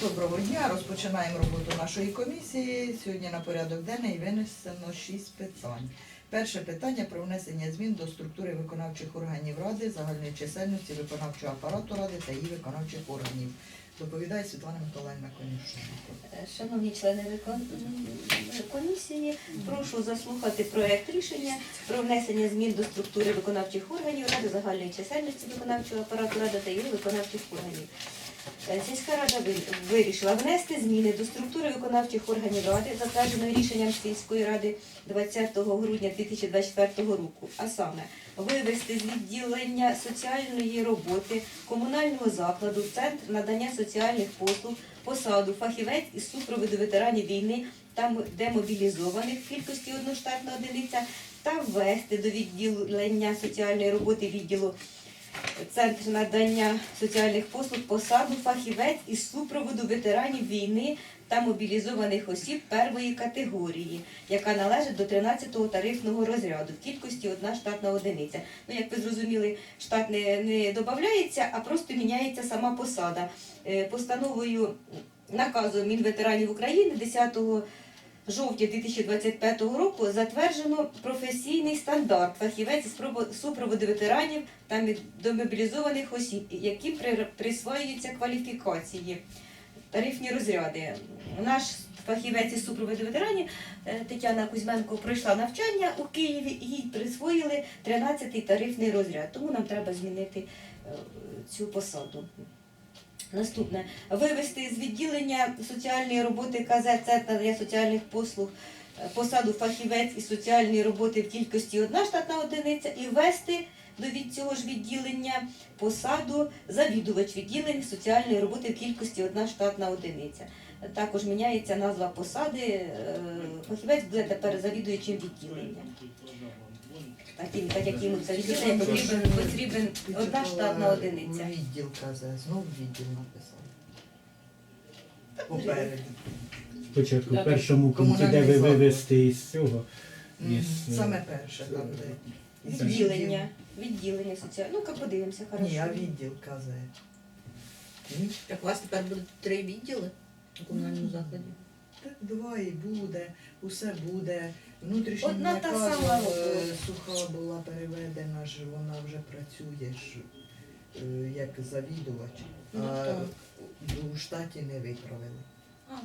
Доброго дня. Розпочинаємо роботу нашої комісії. Сьогодні на порядок денний винесено шість питань. Перше питання про внесення змін до структури виконавчих органів ради, загальної чисельності виконавчого апарату ради та її виконавчих органів. Доповідає Світлана Миколаївна Конюшенко. Шановні члени комісії, прошу заслухати проект рішення про внесення змін до структури виконавчих органів Ради загальної чисельності виконавчого апарату Ради та її виконавчих органів. Сільська рада ви- вирішила внести зміни до структури виконавчих органів ради, затвердженої рішенням сільської ради 20 грудня 2024 року, а саме вивести з відділення соціальної роботи комунального закладу центр надання соціальних послуг посаду фахівець із супроводу ветеранів війни та демобілізованих в кількості одноштатна одиниця та ввести до відділення соціальної роботи відділу Центр надання соціальних послуг посаду фахівець із супроводу ветеранів війни та мобілізованих осіб первої категорії, яка належить до 13-го тарифного розряду в кількості одна штатна одиниця. Ну, як ви зрозуміли, штат не, не додається, а просто міняється сама посада. Е, Постановою наказом Мінветеранів України 10 жовтня 2025 року затверджено професійний стандарт фахівець із супроводу ветеранів та домобілізованих осіб, при- присвоюються кваліфікації, тарифні розряди. Наш фахівець із супроводу ветеранів е, Тетяна Кузьменко пройшла навчання у Києві і їй присвоїли 13-й тарифний розряд. Тому нам треба змінити е, цю посаду. Наступне вивести з відділення соціальної роботи КЗ Центр надання соціальних послуг е, посаду фахівець із соціальної роботи в кількості одна штатна одиниця і ввести до від цього ж відділення посаду завідувач відділень соціальної роботи в кількості одна штатна одиниця. Також міняється назва посади. е, Фахівець буде тепер завідуючим відділення. Так, і- так як це відділення потрібен, потрібен одна штатна одиниця. Відділ КЗ, знов відділ написав. Попереду. Спочатку в першому пункті, де ви вивести із цього. Із, е, Саме перше там, де. Відділення. Відділення соціального. Ну-ка подивимося, хорошо. Ні, а відділ КЗ. Так у вас тепер буде три відділи у комунальному закладі. Так два і буде, усе буде. Внутрішній Одна та сама е, суха була переведена ж, вона вже працює ж е, як завідувач, Ну, а так. у штаті не виправили. А.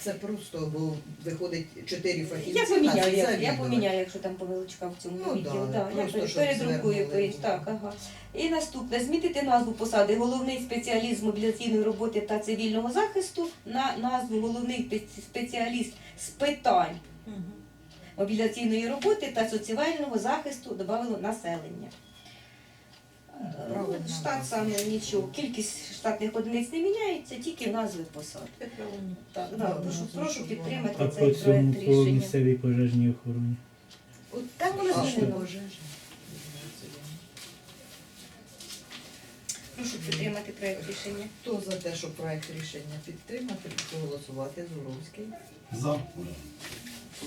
Це просто, бо виходить чотири фахівці. Я поміняю, я, я поміняю, якщо там помилочка в цьому Ну, відділі. да, Да, я просто, пере- щоб передрукую. звернули. Так, ага. І наступне змінити назву посади головний спеціаліст з мобілізаційної роботи та цивільного захисту на назву головний спе- спеціаліст з питань мобілізаційної роботи та соціального захисту додало населення. Правильно. Штат саме нічого, кількість штатних одиниць не міняється, тільки назви посад. Так, Да, прошу, прошу підтримати А цей цьому проект по рішення. місцевій пожежній охороні. От Там воно змінено. Прошу підтримати проект рішення. Хто за те, що проект рішення підтримати, прошу голосувати. Зуровський. За.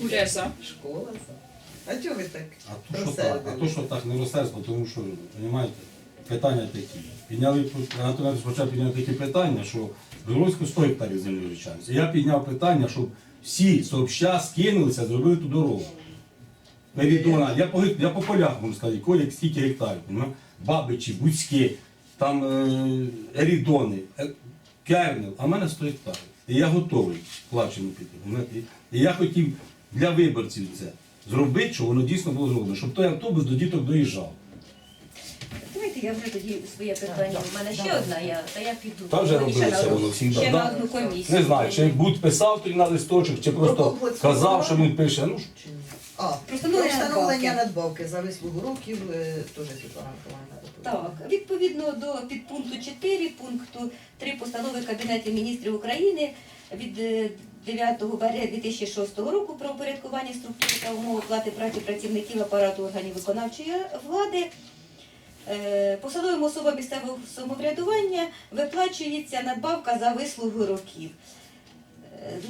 Куляса. Школа за. А чого ви так? А то, що так, а то, що так не розтерство, тому що, розумієте, питання такі. Підняли, Анатолій почав підняти такі питання, що Білоруську 100 гектарів землі вивчається. Я підняв питання, щоб всі сообща скинулися, зробили ту дорогу. Мерідона, я по, я по полях можу сказати, коли скільки гектарів? Бабичі, Буцьки, там е, Ерідони, е, Кернел, а в мене 100 гектарів. І я готовий плачено піти. І я хотів для виборців це зробити, щоб воно дійсно було зроблено, щоб той автобус до діток доїжджав. Давайте я вже тоді своє питання. У мене ще одна, я, та я піду. Та вже Ще робилося на одну- воно всім, Ще на одну комісію. Не знаю, чи будь писав тоді на листочок, чи просто Про казав, що він пише. Ну? А, Про про встановлення встановлення надбавки. надбавки за вислугу років е, теж Світлана Миколаївна доповідає. Так, відповідно до підпункту 4 пункту 3 постанови Кабінету міністрів України від е, 9 березня 2006 року про упорядкування структури та умов оплати праці працівників апарату органів виконавчої влади. Е, Посадовим особам місцевого самоврядування виплачується надбавка за вислугу років.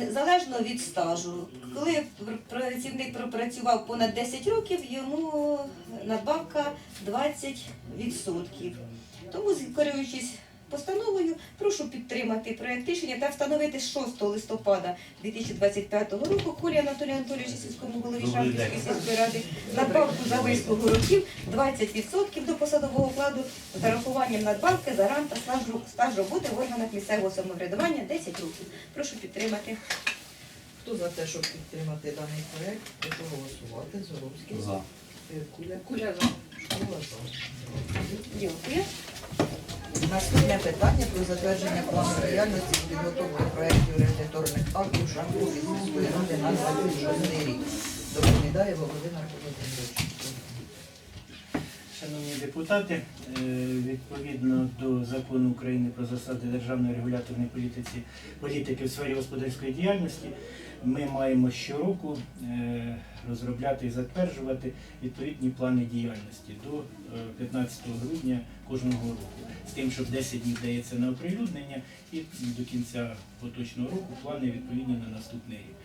Е, Залежно від стажу. Коли пр- працівник пропрацював понад 10 років, йому надбавка 20%. Тому, керуючись постановою. Прошу підтримати проект рішення та встановити 6 листопада 2025 року Колі Анатолію Анатолійовичу сільському голові Шамківської сільської ради надбавку за вислугу років 20% до посадового окладу з зарахуванням надбавки за ран та стаж, роботи в органах місцевого самоврядування 10 років. Прошу підтримати. Хто за те, щоб підтримати даний проект, прошу голосувати. Зоровський. За. Е, Куля. Куля за. Школа за. Дякую. Наступне питання про затвердження плану діяльності з підготовки проєктів регуляторних актів Шамківської сільської ради на 26 рік. Доповідає Володимир Володимирович. Шановні депутати, е, відповідно до закону України про засади державної регуляторної політиці, політики в сфері господарської діяльності, ми маємо щороку е, розробляти і затверджувати відповідні плани діяльності до е, 15 грудня кожного року. З тим, щоб 10 днів дається на оприлюднення і до кінця поточного року плани відповідні на наступний рік.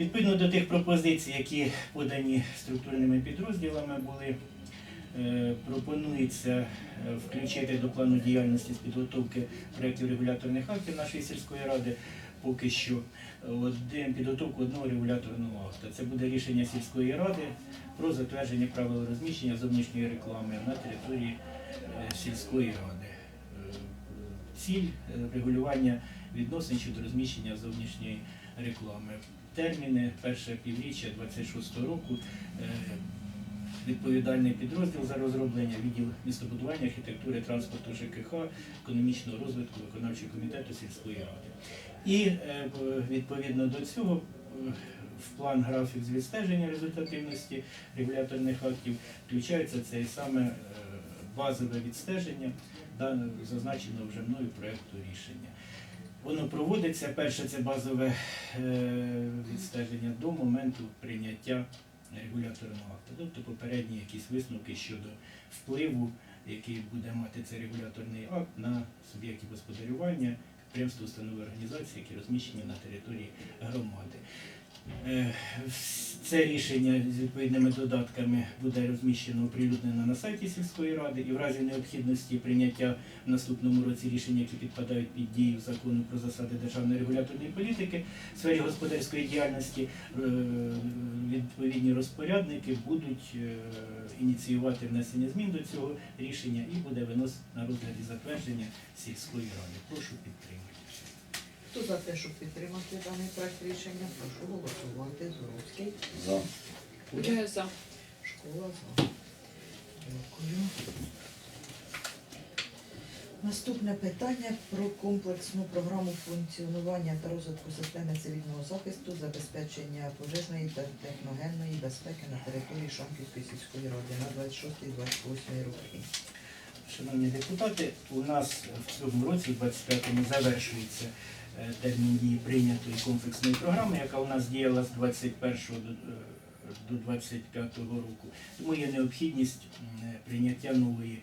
Відповідно до тих пропозицій, які подані структурними підрозділами, були Е, Пропонується е, включити до плану діяльності з підготовки проєктів регуляторних актів нашої сільської ради поки що один, підготовку одного регуляторного акта. Це буде рішення сільської ради про затвердження правил розміщення зовнішньої реклами на території е, сільської ради. Е, Ціль е, регулювання відносин щодо розміщення зовнішньої реклами. Терміни перше півріччя 26 року. відповідальний підрозділ за розроблення відділ містобудування, архітектури, транспорту ЖКХ, економічного розвитку виконавчого комітету сільської ради. І е, відповідно до цього е, в план графік з відстеження результативності регуляторних актів включається це саме е, базове відстеження, зазначеного вже мною проєкту рішення. Воно проводиться перше це базове відстеження до моменту прийняття регуляторного акту, тобто попередні якісь висновки щодо впливу, який буде мати цей регуляторний акт на суб'єктів господарювання, підприємства, установи організації, які розміщені на території громади. Е, Це рішення з відповідними додатками буде розміщено оприлюднено на сайті сільської ради і в разі необхідності прийняття в наступному році рішення, які підпадають під дію закону про засади державної регуляторної політики в сфері господарської діяльності, е, відповідні розпорядники будуть е, ініціювати внесення змін до цього рішення і буде виносити на розгляд і затвердження сільської ради. Прошу підтримати. Хто за те, щоб підтримати даний проект рішення, прошу голосувати. Зоровський. За. Куля за. Школа за. Дякую. Наступне питання про комплексну програму функціонування та розвитку системи цивільного захисту, забезпечення пожежної та техногенної безпеки на території Шамківської сільської ради на 26-28 роки. Шановні депутати, у нас в цьому році, в 25-му, завершується е, термін дії прийнятої комплексної програми, яка у нас діяла з 21 до, е, 25 року. Тому є необхідність е, прийняття нової,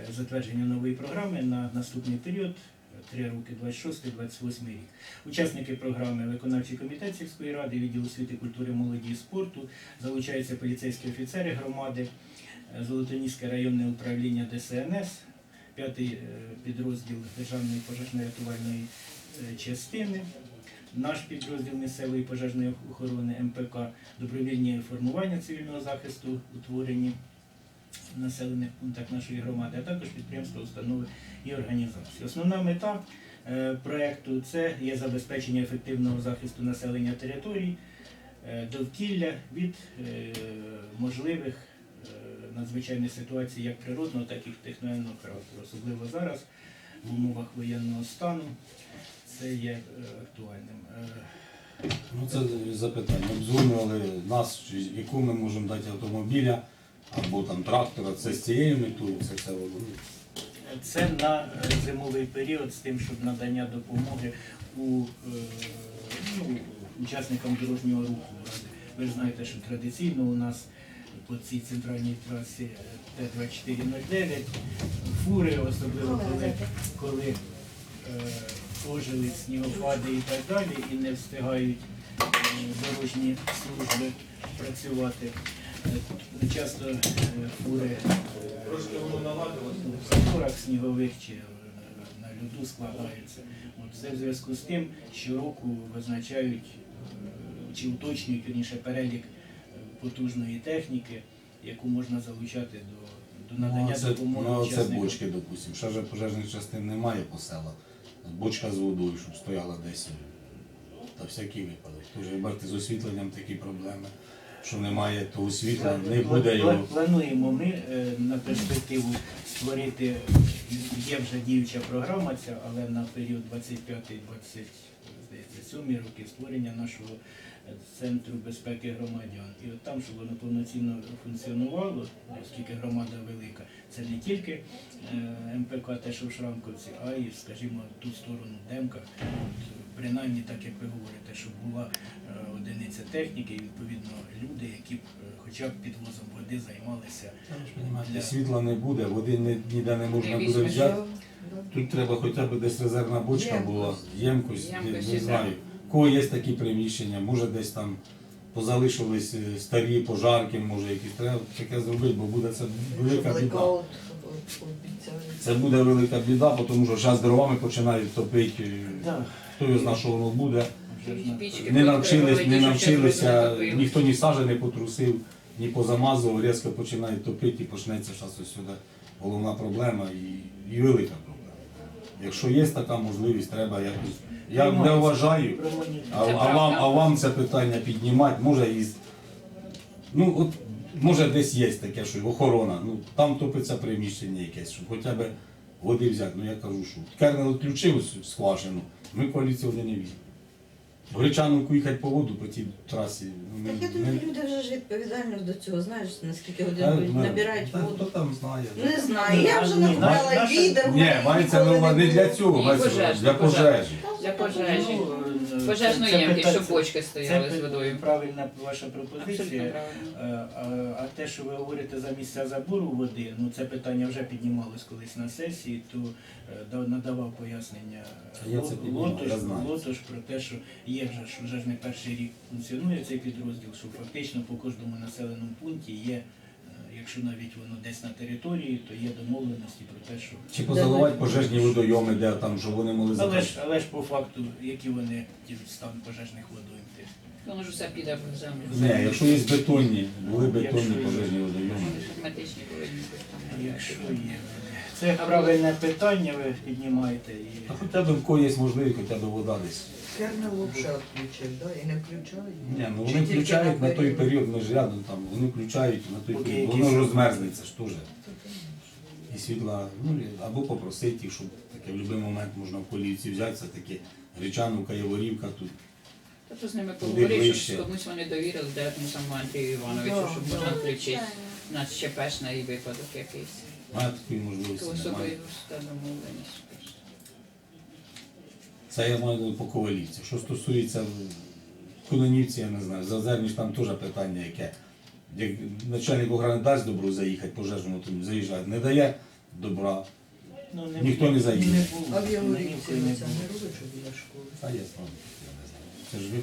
е, затвердження нової програми на наступний період. е, Три роки 26-28 рік. Учасники програми виконавчий комітет сільської ради, відділ освіти, культури, молоді і спорту, залучаються поліцейські офіцери громади, е, Золотоніське районне управління ДСНС, п'ятий е, підрозділ Державної пожежно-рятувальної е, частини, наш підрозділ місцевої пожежної охорони МПК, добровільні формування цивільного захисту, утворені в населених пунктах нашої громади, а також підприємства, установи і організації. Основна мета е, проекту це є забезпечення ефективного захисту населення територій, е, довкілля від е, можливих е, надзвичайних ситуацій як природного, так і техногенного характеру. Особливо зараз, в умовах воєнного стану, це є е, актуальним. Е, Ну це запитання. Обзвонювали нас, яку ми можемо дати автомобіля або там трактора. Це з цією метою, це все воно. Це на зимовий період з тим, щоб надання допомоги у, е, ну, учасникам дорожнього руху. Ви ж знаєте, що традиційно у нас по цій центральній трасі е, Т-2409 фури, особливо коли, коли ожили снігопади і так далі, і не встигають е, дорожні служби працювати. Е, Часто е, фури в затворах снігових чи на льоду складаються. От це в зв'язку з тим, щороку визначають е, чи уточнюють вірніше перелік потужної техніки, яку можна залучати до, до надання Ну, це, допомоги. ну, це бочки, допустимо. Ще вже пожежних частин немає по селах. Бочка з водою, щоб стояла десь. Та всякий випадок. Тож, бачите, з освітленням такі проблеми, що немає то освітлення, не буде його. Плануємо ми е, на перспективу створити, є вже діюча програма ця, але на період 25-27 роки створення нашого центру безпеки громадян. І от там, щоб воно повноцінно функціонувало, оскільки громада велика, це не тільки е, МПК, те, що в Шрамковці, а й, скажімо, ту сторону Демка. От, принаймні, так як ви говорите, щоб була е, одиниця техніки, і відповідно люди, які б е, хоча б підвозом води займалися. Для світла не буде, води не- ніде не можна буде взяти. Тут треба хоча б десь резервна бочка була, ємкость, не знаю. Кого є такі приміщення, може десь там позалишились е, старі пожарки, може якісь треба таке зробити, бо буде це велика біда. Це буде велика біда, тому що зараз дровами починають топити. е, Хто його знає, що воно буде. Не навчились, не навчилися, ніхто ні сажі не потрусив, ні позамазував, різко починають топити і почнеться зараз ось сюди головна проблема і, і велика проблема. Якщо є така можливість, треба якось. Я не вважаю, а, а, вам, а вам це питання піднімати, може із. Ну, от, може десь є таке, що охорона, ну там топиться приміщення якесь, щоб хоча б води взяти. Ну я кажу, що кернел відключив скважину, ми коаліцію не візьмемо. В Гречанку їхати по воду по тій трасі. ну, ми- Так я ми- думаю, люди вже ж відповідально до цього, знаєш, наскільки годин будуть ну, набирають та Хто воду. там знає? Не знаю, я вже набрала відер. Ні, мається нова не для цього, мається для пожежі. Для пожежі. Ну, Пожежної це- це ямки, питання- щоб бочки стояли це з водою. Правильна ваша Абсолютно пропозиція. правильно. Е, А, а те, що ви говорите за місця забору води, ну це питання вже піднімалось колись на сесії, то е, да- надавав пояснення Я це Ло- піднімав, Лотош, я знаю. Лотош про те, що є вже ж вже ж не перший рік функціонує цей підрозділ, що фактично по кожному населеному пункті є, якщо навіть воно десь на території, то є домовленості про те, що Чи позаливати пожежні водойоми, де там, щоб вони могли але ж, але ж по факту, які вони ті стан пожежних водойм. Воно ж все піде в землю. Не, якщо є бетонні, були бетонні Якщо пожежні водойоми. Ж повинні бути. Якщо є. Це правильне питання, ви піднімаєте і. Хоча б в кого є можливість, хоча б вода десь. Кернел взагалі відключив, да? і не включають. Ні, ну Чи вони тільки включають на той період? ми ж рядом там, вони включають на той Поки період, якісь- воно ж розмерзнеться ж теж. І світла, ну і- або попросити їх, щоб таке в будь-який момент можна в поліції взяти, це таки Гречанівка, Яворівка тут. Тобто з ними Туди поговорити, ближче. щоб комусь вони довірили, де тому самому Андрію Івановичу, щоб можна включити на ЧПшний випадок якийсь. Має такої можливості. Немає. Це я маю по ковалівці. Що стосується Кунонівці, я не знаю, Зазерніш там теж питання яке. Як начальник охорони дасть добро заїхати, пожежному то заїжджає, не дає добра, Ну, Ніхто не заїде. А в Яворівці не це не робить, що біля школи. та я справді, я не знаю. Це ж ви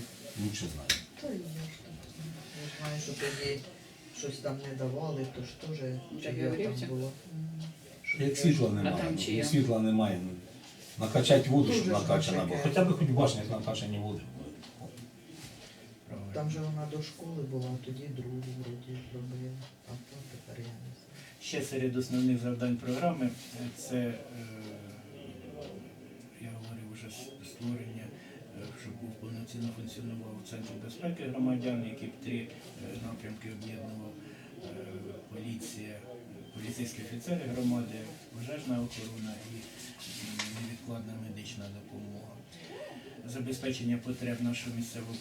лучше знаєте. Та я ж знаю. Знаю, що тоді щось там не давали, то ж теж чи там було. Як світла немає, там ну, чия? світла немає. Ну, накачати воду, щоб ж накачана була. Хоча б хоч в башнях накачані води. Там же вона до школи була, а тоді другу вроді зробили. А то тепер я не знаю. Ще серед основних завдань програми е, це, е, я говорив вже с- створення, е, щоб був повноцінно функціонував Центр безпеки громадян, який три е, напрямки об'єднував е, поліція, поліцейські офіцери громади, пожежна охорона і невідкладна медична допомога. Забезпечення потреб нашого місцевого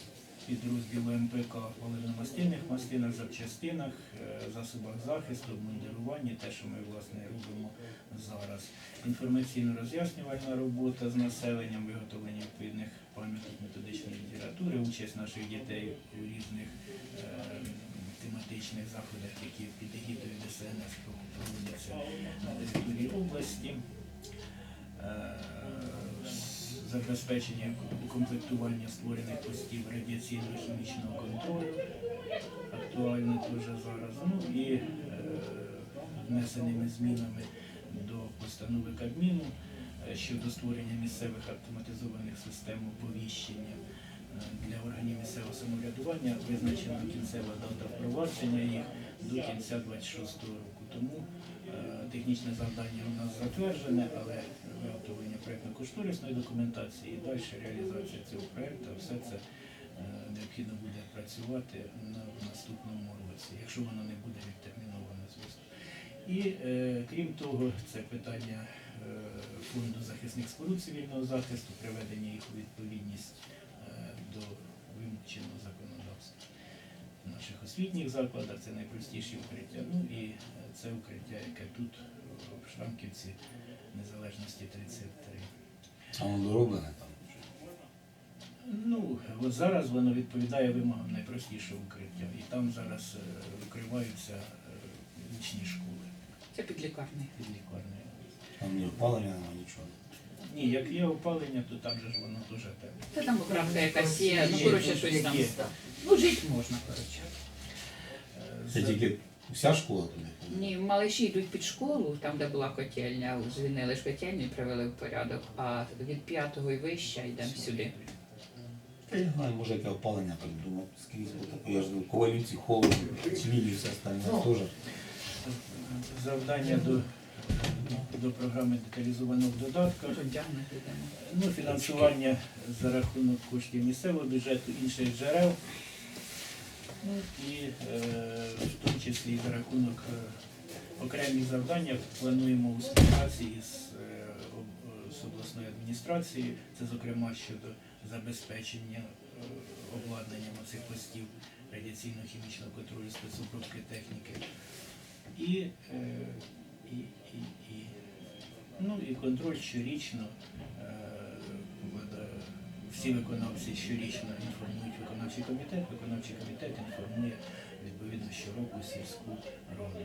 підрозділу МПК паливно-мастильних мастинах, запчастинах, е, засобах захисту, обмундируванні, те, що ми власне робимо зараз. Інформаційно-роз'яснювальна робота з населенням, виготовлення відповідних пам'яток методичної літератури, участь наших дітей у різних е, тематичних заходах, які під егідою ДСНС проводяться на території області. Е, забезпечення укомплектування створених постів радіаційно-хімічного контролю, актуально теж зараз. Ну і е, внесеними змінами до постанови Кабміну щодо створення місцевих автоматизованих систем оповіщення е, для органів місцевого самоврядування визначена кінцева дата впровадження їх до кінця 26 року. Тому е, технічне завдання у нас затверджене, але виготовлення проєктно-кошторисної документації і далі реалізація цього проєкту, все це е, необхідно буде працювати в наступному році, якщо воно не буде відтерміноване, звісно. І крім того, це питання фонду захисних споруд цивільного захисту, приведення їх у відповідність е, до вимог чинного законодавства. В наших освітніх закладах це найпростіші укриття. Ну і е, це укриття, яке тут в Шрамківці Незалежності 33. А воно дороблене там. Ну, от зараз воно відповідає вимогам найпростішого укриття. І там зараз е, укриваються е, нічні школи Це під лікарнею. під лікарнею. Там ні опалення немає нічого. Ні, як є опалення, то там же ж воно теж темне. Та там поправка якась є, ну коротше щось там. Є. Ну жити можна, коротше. Е, Це тільки вся школа туди. Ні, малиші йдуть під школу, там де була котельня, звільнили ж котельню і привели в порядок, а від п'ятого і вище йдемо сюди. Я знаю, може яке опалення придумав скрізь. бо таке, Я ж в ковалівці холодно, цвілі все остальне теж. завдання до, до програми деталізованого додатка. Ну, фінансування за рахунок коштів місцевого бюджету, інших джерел. Ну і е, в тому числі за рахунок е, окремих завдань плануємо у співпраці із, е, з обласною адміністрацією, це зокрема щодо забезпечення е, обладнанням цих постів радіаційно-хімічного контролю спецобробки техніки. І, е, і, і, і, ну, і контроль щорічно. е, Всі виконавці щорічно інформують виконавчий комітет, виконавчий комітет інформує відповідно щороку сільську раду.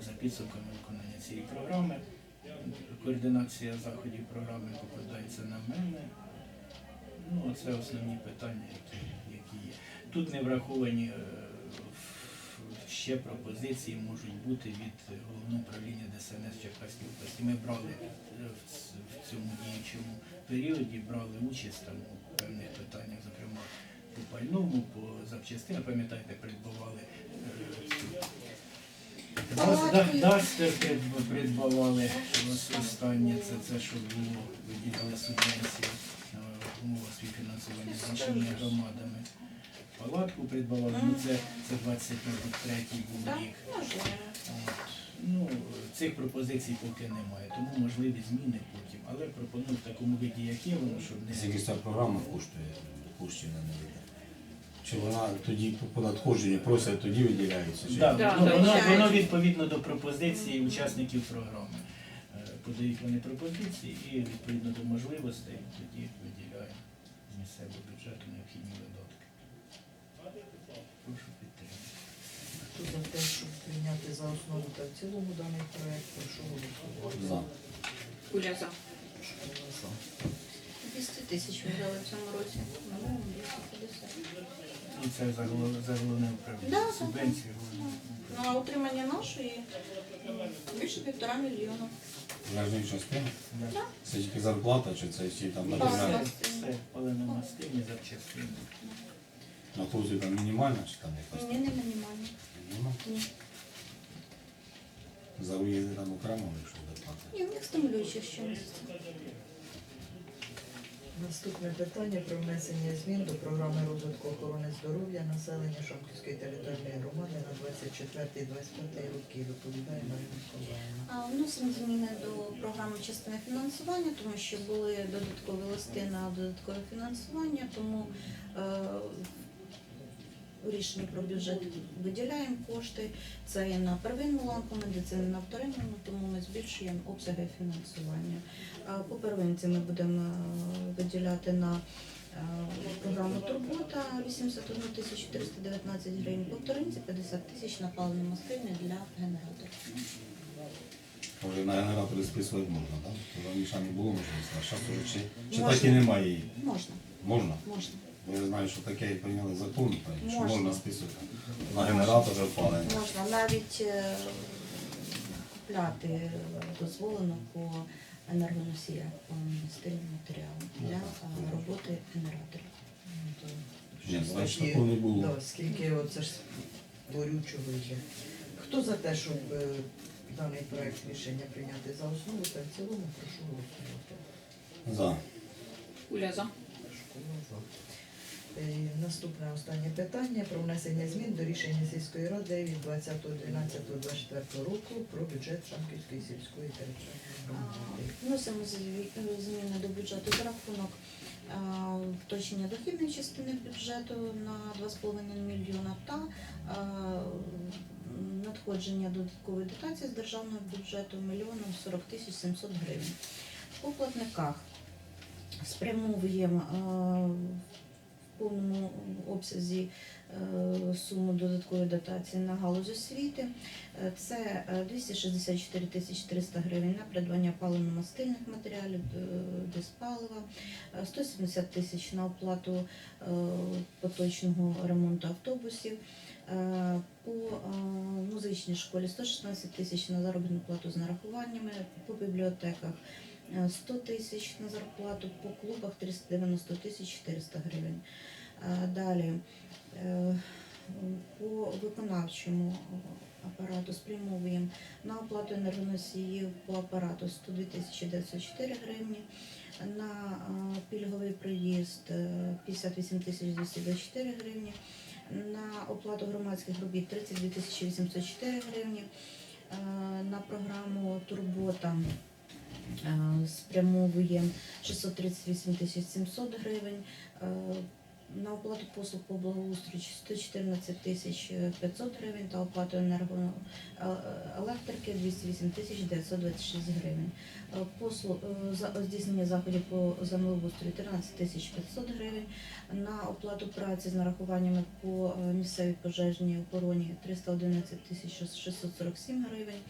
За підсумками виконання цієї програми, координація заходів програми покладається на мене. Ну, це основні питання, які, є. Тут не враховані е, ще пропозиції можуть бути від головного управління ДСНС Черкаської області. Ми брали е, в цьому діючому періоді брали участь там у певних питаннях, зокрема по пальному, по запчастинам. Пам'ятаєте, придбавали е, цю Дас- да- Дастер придб- придбавали останнє, це це, що було, виділяли субвенції, е, умова співфінансування з іншими громадами. Палатку придбавали, ну це, це 23 був рік. От. Ну, цих пропозицій поки немає, тому можливі зміни потім. Але пропоную в такому виді, як є, воно, щоб не Скільки ця програма коштує, коштів на не виде. Чи вона тоді по надходженню просять, тоді виділяється? Чи Да, Да, воно, да, воно, звичайно. воно відповідно до пропозицій учасників програми. Е, Подають вони пропозиції і відповідно до можливостей тоді виділяємо з місцевого бюджету необхідні видатки. Прошу підтримати. Хто за те, щоб прийняти за основу та в цілому даний проект, прошу голосувати. За. Куля за. За. 200 тисяч ми дали в цьому році. Ну, 250. І це за, голов- за головне управління. Да, Субвенції. Ну, а утримання нашої більше півтора мільйона. Кожної частини? Да. Це тільки зарплата, чи це всі там Так, матеріали? так. Все, паливно-мастильні запчастини. На хлопці там мінімальна чи там якась? Ні, не мінімально. Мінімальна? Ні. За виїзди там окремо, якщо доплати. Ні, в них стимулюючих щомісяця. Наступне питання про внесення змін до програми розвитку охорони здоров'я населення Шамківської територіальної громади на 24-25 роки. Доповідає Марина Миколаївна. А, Вносимо зміни до програми частини фінансування, тому що були додаткові листи на додаткове фінансування, тому е, у рішенні про бюджет виділяємо кошти. Це і на первинну ланку медицини, на вторинну, тому ми збільшуємо обсяги фінансування. По первинці ми будемо е, виділяти на е, програму Турбота 81 тисячу 419 гривень, по вторинці 50 тисяч на паливні для генераторів. Може на генератори списувати можна, так? Раніше не було можливості, а зараз вже чи, чи так і немає її? Можна, Можна? можна. Я знаю, що таке і прийняли закон, правильно, що Можна. можна списувати на генератор опалення. Можна навіть е, купляти дозволено по енергоносія стильні матеріали для е, роботи генераторів. Ні, такого не було. Да, скільки оце ж горючого йде. Хто за те, щоб е, даний проект рішення прийняти за основу та в цілому, прошу голосувати. За. Куля за. Школа за. Е, Наступне останнє питання про внесення змін до рішення сільської ради від 20.12.24 року про бюджет Шамківської сільської територіальної. Вносимо е, зміни до бюджету за рахунок е, уточнення дохідної частини бюджету на 2,5 мільйона та е, надходження додаткової дотації з державного бюджету мільйоном 40 тисяч 700 гривень. По платниках спрямовуємо е, повному обсязі е, суму додаткової дотації на галузь освіти. Е, Це е, 264 тисячі 300 гривень на придбання паливно-мастильних матеріалів, диспалива, е, 170 тисяч на оплату поточного ремонту автобусів. По музичній школі 116 тисяч на заробітну плату з нарахуваннями, по бібліотеках 100 тисяч на зарплату, по клубах 390 тисяч 400 гривень. Е, Далі е, по виконавчому апарату спрямовуємо на оплату енергоносіїв по апарату 102 тисячі 904 гривні, на е, пільговий проїзд е, 58 тисяч 224 гривні, на оплату громадських робіт 32 тисячі 804 гривні, е, на програму Турбота спрямовуємо 638 тисяч 700 гривень. е, На оплату послуг по благоустрою 114 тисяч 500 гривень та оплату енерго е, електрики 208 тисяч 926 гривень. Е, Послуг е, за здійснення заходів по землеустрою 13 тисяч 500 гривень. На оплату праці з нарахуваннями по місцевій пожежній охороні 311 тисяч 647 гривень.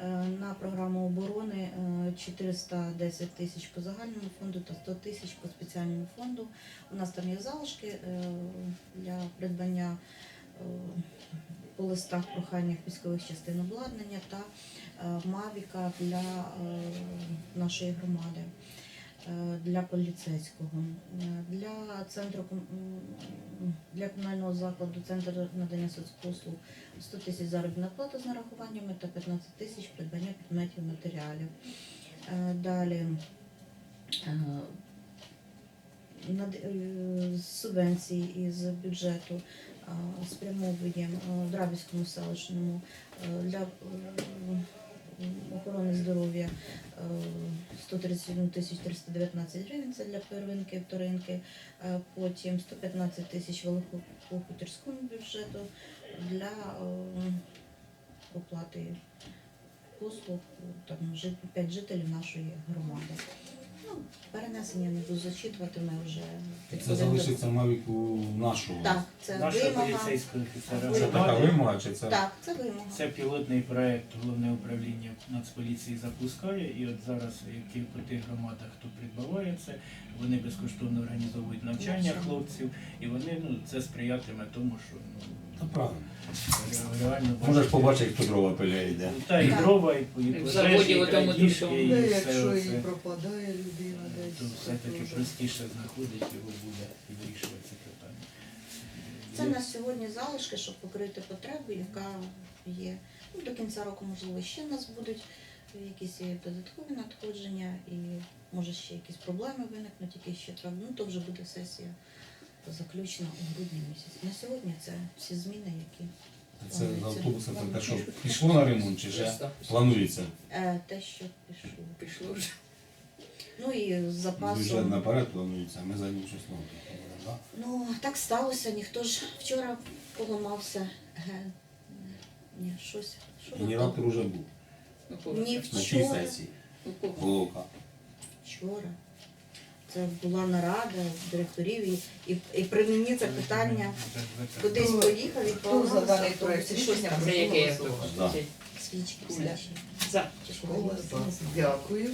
Е, На програму оборони е, 410 тисяч по загальному фонду та 100 тисяч по спеціальному фонду. У нас там є залишки е, для придбання е, по листах проханнях військових частин обладнання та е, мавіка для е, нашої громади. Е, Для поліцейського, Е, для центру для комунального закладу центру надання соцпослуг 100 тисяч заробітна плата з нарахуваннями та 15 тисяч придбання предметів матеріалів. Е, Далі субвенції із бюджету спрямовуємо Драбівському селищному для охорони здоров'я е, 131 тисяч 319 гривень, це для первинки, вторинки, Е, потім 115 тисяч Великохутірському бюджету для е, оплати послуг там, 5 жителів нашої громади. Ну, перенесення не буду зачитувати, ми вже Це підходимо залишиться мавіку нашого. Так, це Нашого вимога. поліцейського офіцера Це така громади. вимога, чи це? Так, це вимога. Це пілотний проект головне управління Нацполіції запускає, і от зараз які по тих громадах, хто придбаває це, вони безкоштовно організовують навчання хлопців, і вони ну це сприятиме тому, що Правильно. ну реально Можеш бачити- побачити, хто дрова пиляє йде. Та і дрова, і, і в пожежі, заводі і отому крадіжки, і Де, все якщо і оце. пропадає людина десь. То все-таки простіше знаходить його буде і вирішувати це питання. Це на сьогодні залишки, щоб покрити потребу, яка є. Ну, до кінця року, можливо, ще в нас будуть якісь і додаткові надходження, і може ще якісь проблеми виникнуть, які ще треба. Ну, то вже буде сесія заключена у грудні місяці. На сьогодні це всі зміни, які Це з автобусом, те, що пішло на ремонт, чи Просто планується. е, те, що пішло. пішло вже. Ну і з Бюджет запасом. наперед планується, а ми за ним щось нове. Да? Ну, так сталося, ніхто ж вчора поламався. Ге. Ні, щось. Що там Генератор вже був У Ні, це? на тій Вчора. сесії. У кого? Головка. Вчора. Це була нарада директорів і, і, і при мені це питання кудись поїхав і Хто за даний щось там яке свічки за. Дякую.